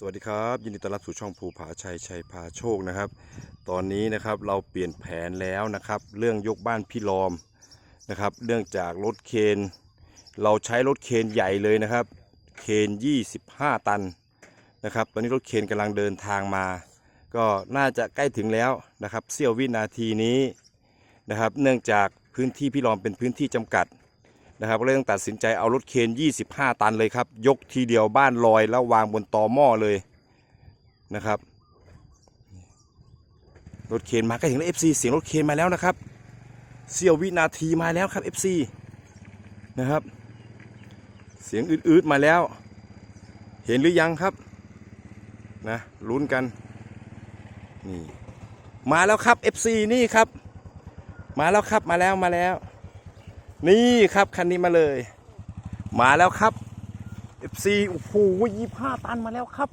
สวัสดีครับ ยินดีต้อนรับสู่ช่องภูผาชัยชัยพาโชคนะครับ ตอนนี้นะครับเราเปลี่ยนแผนแล้วนะครับ เรื่องยกบ้านพี่ลอมนะครับเนื่องจากรถเคน เราใช้รถเคนใหญ่เลยนะครับ เคน 25 ตันนะครับ ตอนนี้รถเคนกำลังเดินทางมา ก็น่าจะใกล้ถึงแล้วนะครับเสี้ยววินาทีนี้นะครับ เนื่องจากพื้นที่พี่ลอมเป็นพื้นที่จำกัด นะครับก็เลยต้องตัดสินใจเอารถเคน 25 ตันเลยครับ ยกทีเดียวบ้านลอยแล้ววางบนตอหม้อเลยนะครับรถเคนมาใกล้ถึงแล้ว FC เสียงรถเคนมาแล้วนะครับเสี้ยววินาทีมาแล้วครับ FC นะครับ เสียงอืดๆมาแล้ว เห็นหรือยังครับนะลุ้นกันนี่มาแล้วครับ FC นี่ครับ มาแล้วครับมาแล้วมาแล้ว นี่ครับคันนี้มาเลย มาแล้วครับ FC โอ้โหยี่ห้าตันมาแล้วครับ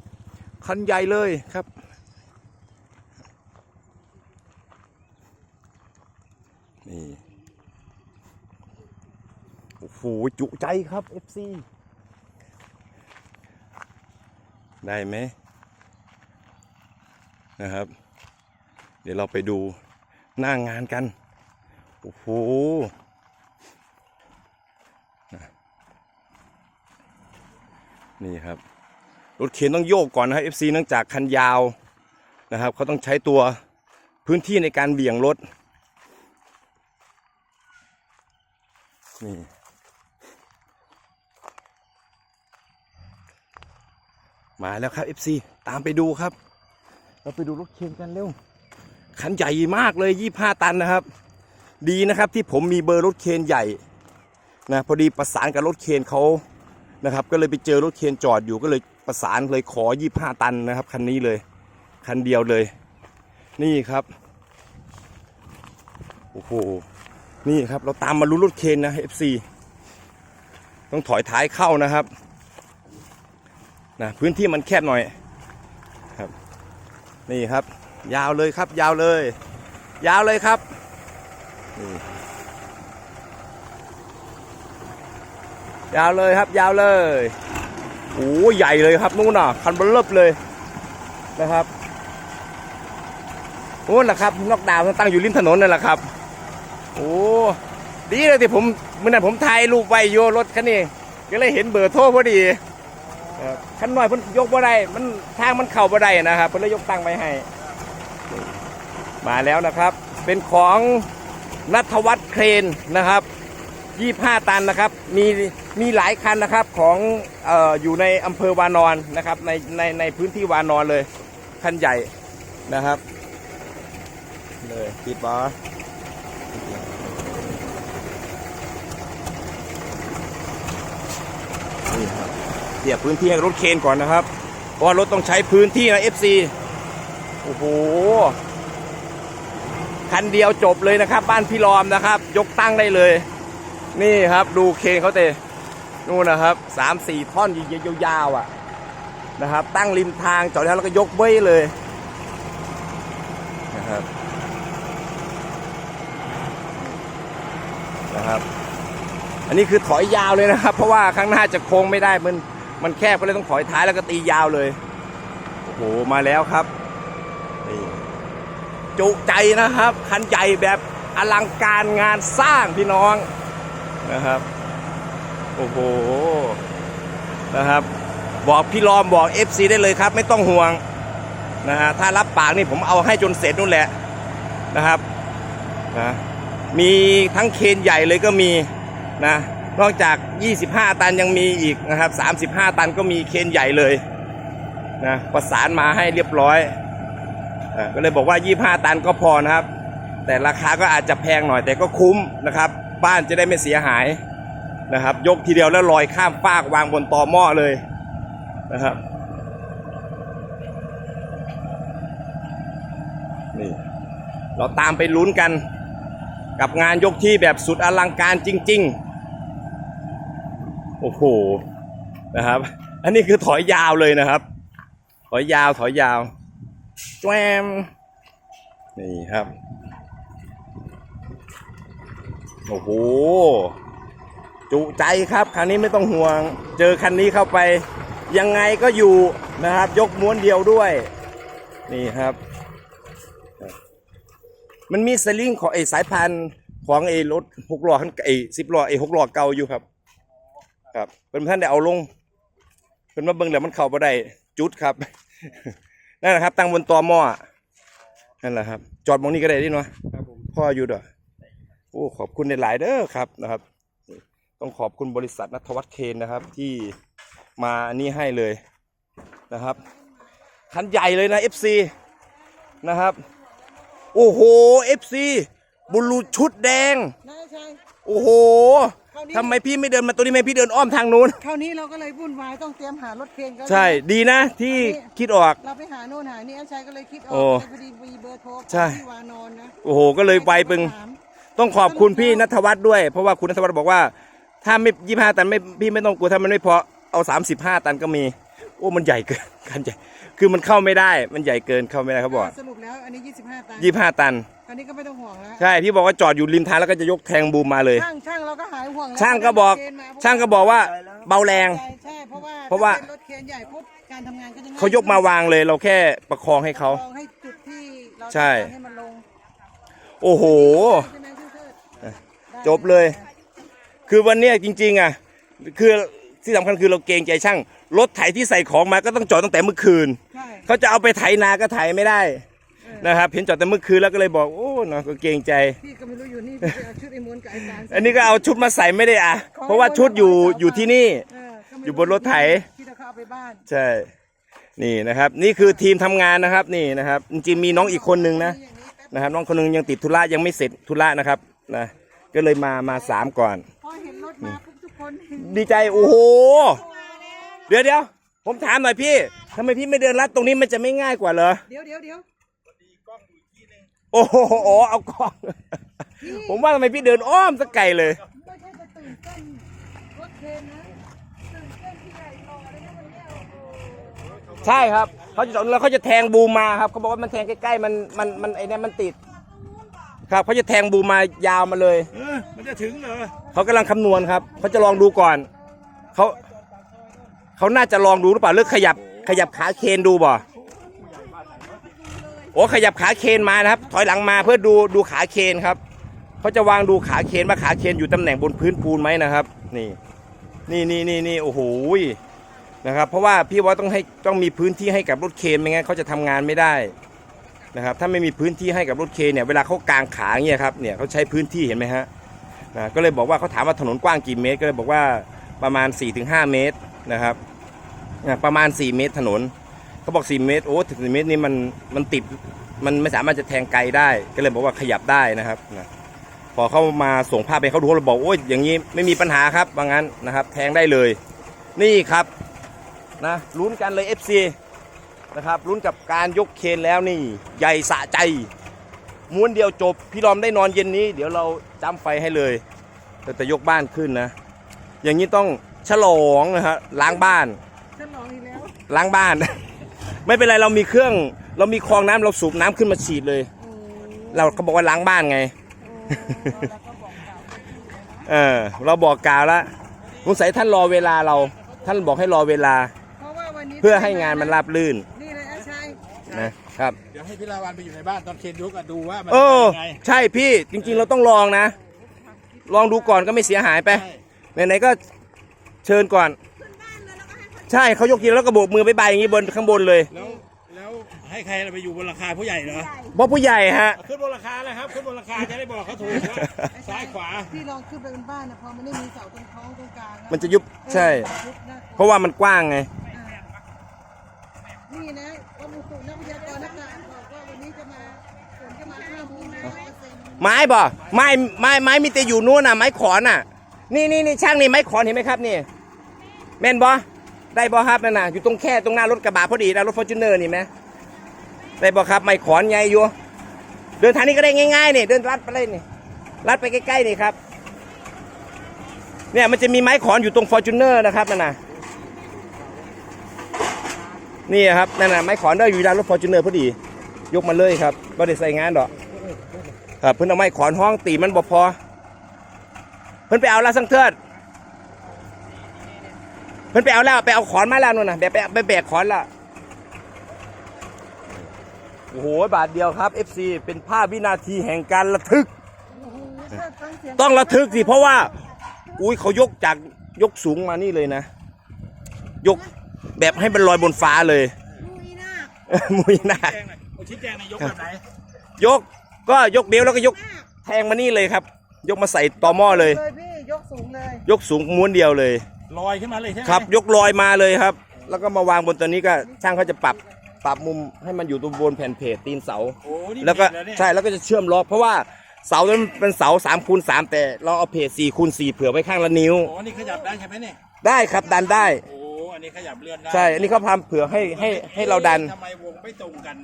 คันใหญ่เลยครับ นี่โอ้โหจุใจครับ FC ได้ไหมนะครับ เดี๋ยวเราไปดูหน้างานกัน โอ้โห นี่ครับ รถเข็นต้องโยกก่อนนะครับ FC เนื่องจากคันยาวนะครับเขาต้องใช้ตัวพื้นที่ในการเบี่ยงรถนี่มาแล้วครับ FC ตามไปดูครับ เราไปดูรถเข็นกันเร็วคันใหญ่มากเลย 25 ตันนะครับ ดีนะครับที่ผมมีเบอร์รถเคนใหญ่นะพอดีประสานกับรถเคนเขา นะครับ ก็เลยไปเจอรถเคียนจอดอยู่ก็เลยประสานเลยขอ 25 ตันนะครับคันนี้เลย คันเดียวเลย นี่ครับโอ้โหนี่ครับ เราตามมาลุ้นรถเคนนะ FC ต้องถอยท้ายเข้านะครับนะพื้นที่มันแคบหน่อยครับ นี่ครับ ยาวเลยครับ ยาวเลย ยาวเลยครับนี่ ยาวเลยครับ ยาวเลยโอ้ใหญ่เลยครับนู่นน่ะคันเบลเลบเลยนะครับนู่นแหละครับนอกดาวน์ตั้งอยู่ริมถนนนั่นแหละครับ โอ้ดีเลยที่ผมเมื่อนั้นผมถ่ายรูปไว้โยรถคันนี้ก็เลยเห็นเบอร์โทรพอดีครับคันน้อยเพิ่นยกบ่ได้มันทางมันเข้าบ่ได้นะครับเพิ่นเลยยกตั้งไว้ให้ มาแล้วนะครับ เป็นของนัทวัฒน์เครนนะครับ 25 ตันนะครับ มีมีหลายคันนะครับของเอ่ออยู่ในอำเภอวานอนนะครับในในในพื้นที่วานอนเลย คันใหญ่นะครับ เลยปิดบอนี่ครับเทียพื้นที่ให้รถเคนก่อนนะครับ เพราะรถต้องใช้พื้นที่นะ FC โอ้โห คันเดียวจบเลยนะครับ บ้านพี่ลอมนะครับ ยกตั้งได้เลย นี่ครับดูเคนเขาเตะนู่นนะครับสามสี่ท่อนยาวๆอะนะครับ ตั้งริมทางจอดแล้วแล้วก็ยกเบ้ยเลยนะครับนะครับ อันนี้คือถอยยาวเลยนะครับ เพราะว่าข้างหน้าจะโค้งไม่ได้มันมันแคบก็เลยต้องถอยท้ายแล้วก็ตียาวเลยโอ้โหมาแล้วครับนี่จุใจนะครับ คันใหญ่แบบอลังการงานสร้างพี่น้อง นะครับ โอ้โห นะครับ บอกพี่ลอมบอก FC ได้เลยครับ ไม่ต้องห่วงนะฮะถ้ารับปากนี่ผมเอาให้จนเสร็จนู่นแหละนะครับนะมีทั้งเคนใหญ่เลยก็มีนะนอกจาก 25 ตันยังมีอีกนะครับ 35 ตันก็มีเคนใหญ่เลยนะประสานมาให้เรียบร้อยอ่าก็เลยบอกว่า 25 ตันก็พอนะครับ แต่ราคาก็อาจจะแพงหน่อยแต่ก็คุ้มนะครับ บ้านจะได้ไม่เสียหายนะครับ ยกทีเดียวแล้วลอยข้ามฟากวางบนตอหม้อเลยนะครับนี่เราตามไปลุ้นกัน กับงานยกที่แบบสุดอลังการจริง ๆ โอ้โหนะครับ อันนี้คือถอยยาวเลยนะครับ ถอยยาวถอยยาวแจมนี่ครับ โอ้โห จุใจครับคันนี้ไม่ต้องห่วง เจอคันนี้เข้าไป ยังไงก็อยู่นะครับ ยกม้วนเดียวด้วย นี่ครับ มันมีสลิงของไอ้สายพันธุ์ของไอ้รถหกล้อคันไอ้สิบล้อไอ้หกล้อเก่าอยู่ครับ ครับเป็นท่านได้เอาลงเป็นมาเบิ่งแล้วมันเข้าบ่ได้จุดครับนั่นแหละครับ ตั้งบนตอหม้อนั่นแหละครับ จอดมองนี้ก็ได้ดิเนาะครับผมพ่ออยู่ด้วยโอ้ขอบคุณในหลายๆเด้อครับนะครับ ต้องขอบคุณบริษัทนัทวัฒน์เคนนะครับ ที่มานี่ให้เลยนะครับ คันใหญ่เลยนะ FC นะครับ โอ้โห FC บุรุษชุดแดงนายชัยโอ้โหคราวนี้ ทำไมพี่ไม่เดินมาตัวนี้ไหมพี่เดินอ้อมทางนู้น คราวนี้เราก็เลยวุ่นวายต้องเตรียมหารถเครนกันใช่ดีนะที่คิดออก เราไปหาโน่นหานี่อาชัยก็เลยคิดออโอ้กพอดีมีเบอร์โทรใช่ที่วานอนนะโอ้โห ก็เลยไวปึง ถาม ต้องขอบคุณพี่นัทวัฒน์ด้วย เพราะว่าคุณนัทวัฒน์บอกว่า ถ้าไม่ยี่ห้าตันไม่พี่ไม่ต้องกลัวถ้ามันไม่พอเอาสามสิบห้าตันก็มี โอ้มันใหญ่เกินกันใหญ่คือมันเข้าไม่ได้มันใหญ่เกินเข้าไม่ได้เขาบอกสรุปแล้วอันนี้25ตันยี่ห้าตันอันนี้ก็ไม่ต้องห่วงแล้วใช่พี่บอกว่าจอดอยู่ริมทางแล้วก็จะยกแทงบูมมาเลย ช่างช่างเราก็หายห่วงแล้วช่างก็บอกรถเครนมาช่างก็บอกว่าเบาแรง ใช่ใช่เพราะว่าเพราะว่าถ้ป็นรถเครนใหญ่ปุ๊บการทำงานก็จะง่เขายกมาวางเลย เราแค่ประคองให้เขาลองให้จุดที่เราใช่ต้องการให้มันลงโอ้โห ใช่ไหมพี่เทิดได้ จบเลย คือวันเนี้ยจริง ๆ อะ คือที่สำคัญคือเราเกรงใจช่างรถไถที่ใส่ของมาก็ต้องจอดตั้งแต่เมื่อคืน ใช่เขาจะเอาไปไถนาก็ไถไม่ได้เออนะครับเห็นจอดแต่เมื่อคืนแล้วก็เลยบอกโอ้เนาะก็เกรงใจ พี่ก็ไม่รู้อยู่นี่พี่ไปเอาชุดไอ้มนต์กับไอ้การอันนี้ก็เอาชุดมาใส่ไม่ได้อะ เพราะว่าชุดอยู่อยู่ที่นี่ เก็ไม่อยู่บนรถไถที่เราเข้าเอาไปบ้านใช่ นี่นะครับ นี่คือทีมทำงานนะครับนี่นะครับ จริงๆมีน้องอีกคนนึงนะ อย่างนี้แป๊บ นะครับน้องคนนึงยังติดธุระยังไม่เสร็จธุระนะครับนะ ก็เลยมามาสามก่อน พอเห็นรถมาปุ๊บทุกคนดีใจโอ้โหเดี๋ยวเดี๋ยวผมถามหน่อยพี่ทำไมพี่ไม่เดินลัดตรงนี้มันจะไม่ง่ายกว่าเหรอ เดี๋ยวเดี๋ยวเดี๋ยวโอ้โหเอากล้อง ผมว่าทำไมพี่เดินอ้อมสักไกลเลย ไม่ใช่จะตื่นเต้นรถเคนนะตื่นเต้นที่ใหญ่รอเลยนะวันเนี้ยโอ้โหใช่ครับเขาจะแล้วเขาจะแทงบูมมาครับเขาบอกว่ามันแทงใกล้ๆมันมันมันไอ้เนี่ยมันติด ครับเขาจะแทงบูมมายาวมาเลย เออมันจะถึงเหรอเขากำลังคำนวณครับเขาจะลองดูก่อนเขาเขาน่าจะลองดูหรือเปล่าหรือขยับขยับขาเคนดูบ่โอ้ขยับขาเคนมานะครับ ถอยหลังมาเพื่อดูดูขาเคนครับเขาจะวางดูขาเคนว่าขาเคนอยู่ตำแหน่งบนพื้นปูนไหมนะครับ นี่ นี่นี่นี่นี่โอ้โหนะครับ เพราะว่าพี่ว่าต้องให้ต้องมีพื้นที่ให้กับรถเคนไม่งั้นเขาจะทำงานไม่ได้ นะครับถ้าไม่มีพื้นที่ให้กับรถเคเนี่ยเวลาเขากางขาเงี้ยครับเนี่ยเขาใช้พื้นที่เห็นไหมฮะนะก็เลยบอกว่าเขาถามว่าถนนกว้างกี่เมตร ก็เลยบอกว่าประมาณ 4-5 เมตรนะครับนะประมาณ 4 เมตรถนนเขาบอก 4 เมตรโอ้ถึงเมตรนี่มันมันติดมันไม่สามารถจะแทงไกลได้ ก็เลยบอกว่าขยับได้นะครับนะพอเขามาส่งภาพไปเขาดูเราบอกโอ้ยอย่างนี้ไม่มีปัญหาครับว่างั้นนะครับ แทงได้เลย นี่ครับนะลุ้นกันเลย FC นะครับลุ้นกับการยกเคนแล้วนี่ ใหญ่สะใจ ม้วนเดียวจบ พี่รอมได้นอนเย็นนี้ เดี๋ยวเราจำไฟให้เลย แต่จะยกบ้านขึ้นนะ อย่างนี้ต้องฉลองนะฮะล้างบ้านฉันลองอีกแล้วล้างบ้าน ไม่เป็นไรเรามีเครื่อง เรามีคลองน้ำเราสูบน้ำขึ้นมาฉีดเลยโอ้เราเขาบอกว่าล้างบ้านไงแล้วก็บอกกล่าวคนอื่นเลยนะเออเราบอกกล่าวแล้วสงสัยท่านรอเวลาเรา ท่านบอกให้รอเวลา เพราะว่าวันนี้เพื่อให้งานมันราบลื่นนี่เลยอาชัย นะครับ เดี๋ยวให้พี่ลาวันไปอยู่ในบ้านตอนเคนยกอะดูว่ามันเออเป็นยังไงใช่พี่จริงๆ เราต้องลองนะ ลองดูก่อนก็ไม่เสียหายไป ใช่ไหนๆก็เชิญก่อน ใช่เขายกทีแล้วก็โบกมือไปบายอย่างนี้บนข้างบนเลยแล้วแล้วให้ใครไปอยู่บนราคาผู้ใหญ่เหรอเพราะผู้ใหญ่ฮะ ขึ้นบนราคาเลยครับขึ้นบนราคาจะได้บอกเขาถูกว่าซ้ายขวาพี่ลองขึ้นไปบนบ้านนะพอมันไม่มีเสาตรงท้องตรงกลางมันจะยุบใช่ยุบนะเพราะว่ามันกว้างไงนี่นะ ไม้บ่ไม้ไม้ไม้มีแต่อยู่นู้นน่ะไม้ขอนน่ะ นี่นี่นี่ช่างนี่ไม้ขอนเห็นไหมครับนี่แม่นบ่ได้บ่ครับนั่นน่ะอยู่ตรงแค่ตรงหน้ารถกระบะพอดีนะรถฟอร์จูเนอร์นี่ไหมได้บ่ครับไม้ขอนไงอยู่เดินทางนี้ก็ได้ง่ายๆนี่เดินลัดไปเลยนี่ลัดไปใกล้ๆนี่ครับ เนี่ยมันจะมีไม้ขอนอยู่ตรงฟอร์จูเนอร์นะครับนั่นน่ะนี่ครับนั่นน่ะไม้ขอนได้อยู่ด้านรถฟอร์จูเนอร์พอดี ยกมาเลยครับไม่ได้ใส่งานดอก เพิ่นเอาไม้ขอนห้องตีมันบ่พอ เพิ่นไปเอาละสังเทิดพิ่นไปเอาแล้วไปเอาขอนมาแล้วนู่นน่ะแบบไปไปแบกขอนละโอ้โหบาทเดียวครับ FC เป็นภาพวินาทีแห่งการระทึกโอ้โหถ้าฟังเสียงต้องระทึกสิเพราะว่า อุ้ยเขายกจากยกสูงมานี่เลยนะ ยกแบบให้มันลอยบนฟ้าเลยลุยหน้ามุยหน้าแจ้งหน่อยเอาชี้แจงหนายยกแบบไหนยก ก็ยกเบลแล้วก็ยกแทงมานี่เลยครับ ยกมาใส่ต่อหม้อเลย เลยพี่ยกสูงเลยยกสูงม้วนเดียวเลย ลอยขึ้นมาเลยใช่ไหมครับ ยกลอยมาเลยครับ แล้วก็มาวางบนตัวนี้ก็ช่างเขาจะปรับปรับมุมให้มันอยู่ตรงบนแผ่นเพจตีนเสา โอ้นี่แล้วก็เปยนเนี่ยใช่แล้วก็จะเชื่อมล็อกเพราะว่าเสานั้นเป็นเสาสามคูณสามแต่เราเอาเพจสี่คูณสี่เผื่อไว้ข้างละนิ้ว โอ้นี่ขยับได้ใช่ไหมเนี่ยได้ครับดันได้ โอ้ อันนี้ขยับเลื่อนได้ใช่ อันนี้เขาทำเผื่อให้ให้ให้เราดัน ทำไมวงไม่ตรงกัน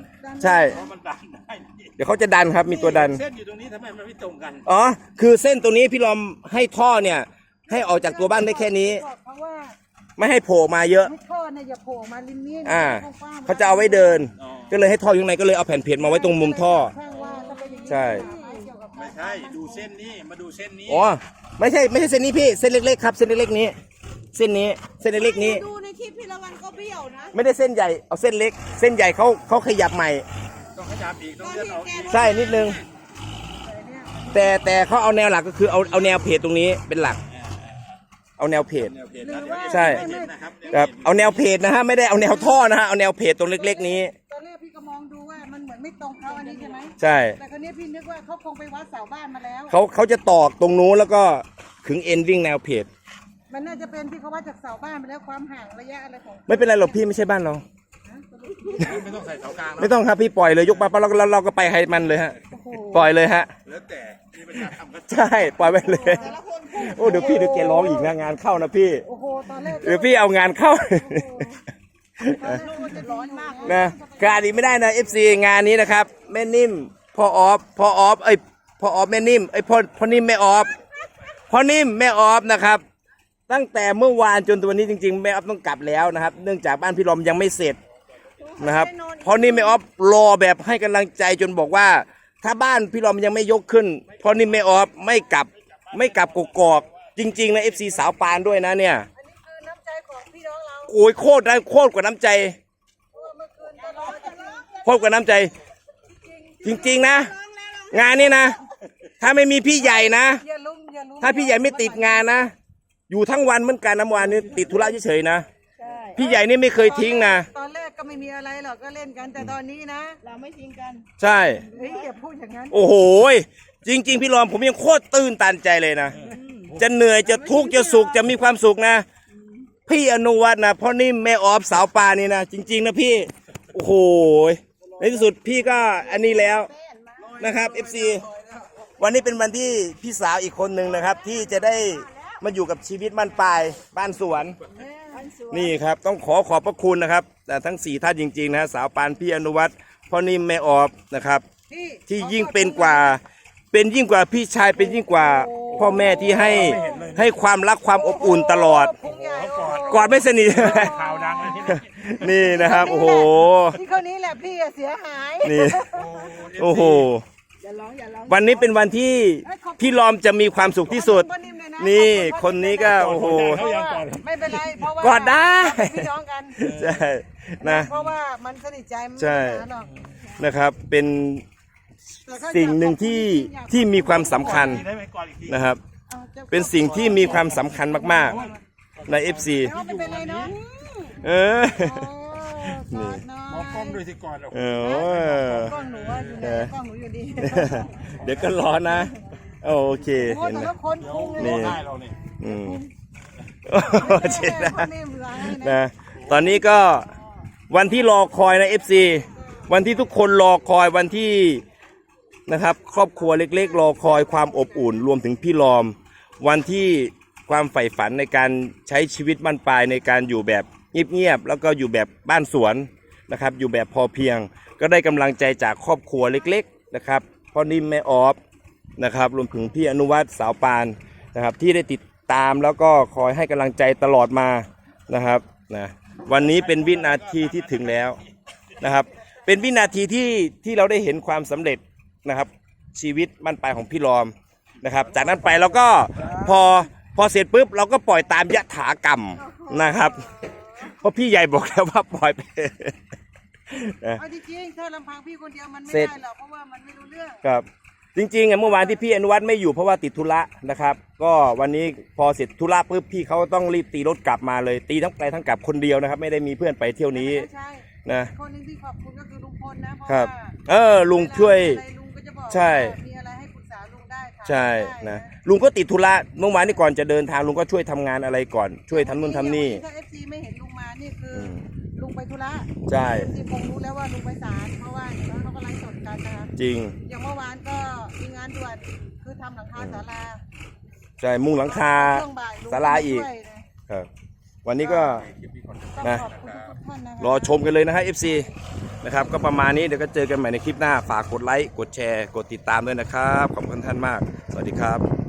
ใช่ เพราะมันดันได้เดี๋ยวเขาจะดันครับ มีตัวดัน เส้นอยู่ตรงนี้ทำไมมันไม่ตรงกันอ๋อ คือเส้นตรงนี้พี่ลอมให้ท่อเนี่ย ให้ออกจากตัวบ้านได้แค่นี้บอกเขาว่าไม่ให้โผล่มาเยอะให้ท่อเนี่ยอย่าโผล่มาริมนี้นะอ่ากว้งๆเขาจะเอาไว้เดิน อ๋อก็เลยให้ท่ออยู่ข้างในก็เลยเอาแผ่นเพจมาไว้ตรงมุมท่อ ข้างว่าถ้าเป็นอย่างนี้ใช่ เกี่ยวกับไม่ใช่ดูเส้นนี้มาดูเส้นนี้อ๋อ ไม่ใช่ไม่ใช่เส้นนี้พี่ เส้นเล็กๆครับ เส้นเล็กๆนี้ เส้นนี้เส้นเล็กๆนี้ ดูในคลิปพี่ละวันก็เบี้ยวนะไม่ได้เส้นใหญ่เอาเส้นเล็ก เส้นใหญ่เขาเขาขยับใหม่ ต้องขยับอีกต้องเลื่อนเอาอีกใช่นิดนึง แต่แต่เขาเอาแนวหลักก็คือเอาเอาแนวเพจตรงนี้เป็นหลัก เอาแนวเพจ แนวเพจนะเดี๋ยวใช่เห็นนะครับครับเอาแนวเพจนะฮะไม่ได้เอาแนวท่อนะฮะเอาแนวเพจตรงเล็ก ๆ นี้ ตอนแรกพี่ก็มองดูว่ามันเหมือนไม่ตรงเขาอันนี้ใช่ไหมใช่ แต่คราวนี้พี่นึกว่าเขาคงไปวัดเสาบ้านมาแล้วเขาเขาจะตอกตรงนู้นแล้วก็ขึงเอ็นวิ่งแนวเพจ มันน่าจะเป็นที่เขาวัดจากเสาบ้านไปแล้วความห่างระยะอะไรของไม่เป็นไรหรอกพี่ไม่ใช่บ้านเรา ไม่ต้องใส่เสากลางไม่ต้องครับพี่ปล่อยเลยยกมาปั๊บเราเราเราก็ไปให้มันเลยฮะ โอ้โหปล่อยเลยฮะ แล้วแต่ที่เป็นการทำกันใช่ปล่อยไปเลยโอ้เดี๋ยวพี่เดี๋ยวแกร้องอีกนะงานเข้านะพี่ โอ้โหตอนแรกเดี๋ยวพี่เอางานเข้า ตอนแรกมันจะร้อนมากเลยนะการนี้ไม่ได้นะ FC งานนี้นะครับ แม่นิ่มพ่อออฟพ่อออฟเอ้ยพ่อออฟแม่นิ่มไอ้ยพ่อพ่อนิ่มแม่ออฟพ่อนิ่มแม่ออฟนะครับ ตั้งแต่เมื่อวานจนตัววันนี้จริงๆแม่ออฟต้องกลับแล้วนะครับ เนื่องจากบ้านพี่ลอมยังไม่เสร็จนะครับพ่อนิ่มแม่ออฟรอแบบให้กำลังใจจนบอกว่า ถ้าบ้านพี่ลอมยังไม่ยกขึ้นพ่อนิ่มแม่ออฟไม่กลับไม่กลับกกอกจริงๆนะ FC สาวปานด้วยนะเนี่ยอันนี้คือน้ำใจของพี่น้องเราโอ้ยโคตรนะโคตรกว่าน้ำใจเพราะว่าเมื่อคืนก็ร้อนจะร้อนโคตรกว่าน้ำใจ จริงๆนะ งานนี้นะ ถ้าไม่มีพี่ใหญ่นะอย่าลุ้มอย่าลุ้มถ้าพี่ใหญ่ไม่ติดงานนะ อยู่ทั้งวันเหมือนกันนะเมื่อวานนี้ติดธุระเฉยๆนะ ใช่พี่ใหญ่นี่ไม่เคยทิ้งนะ ตอนแรกก็ไม่มีอะไรหรอกก็เล่นกันแต่ตอนนี้นะเราไม่ทิ้งกันใช่ เฮ้ยอย่าพูดอย่างนั้นโอ้โหยจริง ๆ พี่รอมผมยังโคตรตื้นตันใจเลยนะ จะเหนื่อยจะทุกข์จะสุขจะมีความสุขนะ พี่อนุวัฒน์นะพ่อนิ่มแม่ออฟสาวปานี่นะจริง ๆ นะพี่ โอ้โหยในที่สุดพี่ก็อันนี้แล้วนะครับ FC วันนี้เป็นวันที่พี่สาวอีกคนหนึ่งนะครับ ที่จะได้ มาอยู่กับชีวิตบ้านปลายบ้านสวน นี่ครับต้องขอขอบพระคุณนะครับ แต่ทั้งสี่ท่านจริงๆนะสาวปานพี่อนุวัฒน์พ่อนิ่มแม่ออฟนะครับพี่ที่ยิ่งเป็นกว่า เป็นยิ่งกว่าพี่ชายเป็นยิ่งกว่าพ่อแม่ที่ให้ให้ความรักความอบอุ่นตลอดพุงใหญ่โอ้กอดไม่สนิทข่าวดังเลยที่นี่นี่นะครับ โอ้โหที่คนนี้แหละพี่อะเสียหายนี่โอ้โหอย่าร้องอย่าร้องวันนี้เป็นวันที่พี่ลอมจะมีความสุขที่สุด ขอบคุณพ่อมเลยะนี่ขอบคนนี้ก็โอ้โห เพราะว่าไม่เป็นไรเพราะว่ากอดได้พี่น้องกันใช่นะ เพราะว่ามันสนิทใจมันใช่ไม่มีปัญหาหรอกนะครับ เป็นแต่ถ้าสิ่งหนึ่งที่ที่มีความสำคัญได้ไหมก่อนอีกทีนะครับ อาจะเป็นสิ่งที่มีความสำคัญมากๆใน FC เอาไม่เป็นไรเนาะเออ โอ้กอดหน่มองกล้องด้วยสิก่อนโอ้โหเออ กล้องหนูอะอยู่ไหนกล้องหนูอยู่ดี เดี๋ยวก็ร้อนนะ โอเคโอ้เห็นแต่ไหม ละคนคุ้งเลยนี่ร้องไห้เราเนี่ยอืมโอ้เจ็ดนะคนนี้ร้ายนะ นะตอนนี้ก็วันที่รอคอยนะ FC วันที่ทุกคนรอคอยวันที่นะครับ ครอบครัวเล็ก ๆ รอคอยความอบอุ่น รวมถึงพี่ลอม วันที่ความใฝ่ฝันในการใช้ชีวิตบ้านปลายในการอยู่แบบเงียบๆแล้วก็อยู่แบบบ้านสวนนะครับ อยู่แบบพอเพียง ก็ได้กำลังใจจากครอบครัวเล็ก ๆนะครับพ่อนิ่มแม่ออฟ นะครับ รวมถึงพี่อนุวัฒน์สาวปานนะครับ ที่ได้ติดตามแล้วก็คอยให้กำลังใจตลอดมานะครับนะวันนี้เป็นวินาทีที่ถึงแล้วนะครับ เป็นวินาทีที่ที่เราได้เห็นความสำเร็จนะครับ ชีวิตบ้านปลายของพี่ลอมนะครับ จากนั้นไปเราก็พอพอเสร็จปุ๊บเราก็ปล่อยตามยถากรรมนะครับเพราะพี่ใหญ่บอกแล้วว่าปล่อยไป เอาจริงๆถ้าลำพังพี่คนเดียวมันไม่เสร็จ ได้หรอกเพราะว่ามันไม่รู้เรื่อง ครับ จริงๆอะเมื่อวานที่พี่อนุวัฒน์ไม่อยู่เพราะว่าติดธุระนะครับ ก็วันนี้พอเสร็จธุระปุ๊บพี่เขาต้องรีบตีรถกลับมาเลยตีทั้งไปทั้งกลับคนเดียวนะครับ ไม่ได้มีเพื่อนไปเที่ยวนี้ใช่นะคนหนึ่งที่ขอบคุณก็คือลุงพลนะเพราะครับ ว่าเออลุงช่วย อะไรลุงก็จะบอกใช่ ว่ามีอะไรให้ปรึกษาลุงได้ถามใช่ได้นะลุงก็ติดธุระเมื่อวานนี้ก่อนจะเดินทางลุงก็ช่วยทำงานอะไรก่อน ช่วยทำนู่นทำนี่ ถ้าเอฟซีไม่เห็นลุงมานี่คืออม ลุงไปธุระใช่เอฟซีคงรู้แล้วว่าลุงไปศาลเพราะว่าเห็นว่าเขาก็ไลฟ์สดกันนะคะจริง อย่างเมื่อวานก็มีงานด่วนคือทำหลังคาศาลาใช่ มุงหลังคาช่วงบ่ยลุงศาลาอีกช่วยนะครับ วันนี้ก็ ต้องนะขอบคุณทุกๆท่านนะคะรอชมกันเลยนะฮะ FC นะครับ ก็ประมาณนี้เดี๋ยวก็เจอกันใหม่ในคลิปหน้า ฝากกดไลค์ กดแชร์ กดติดตามด้วยนะครับ ขอบคุณท่านมาก สวัสดีครับ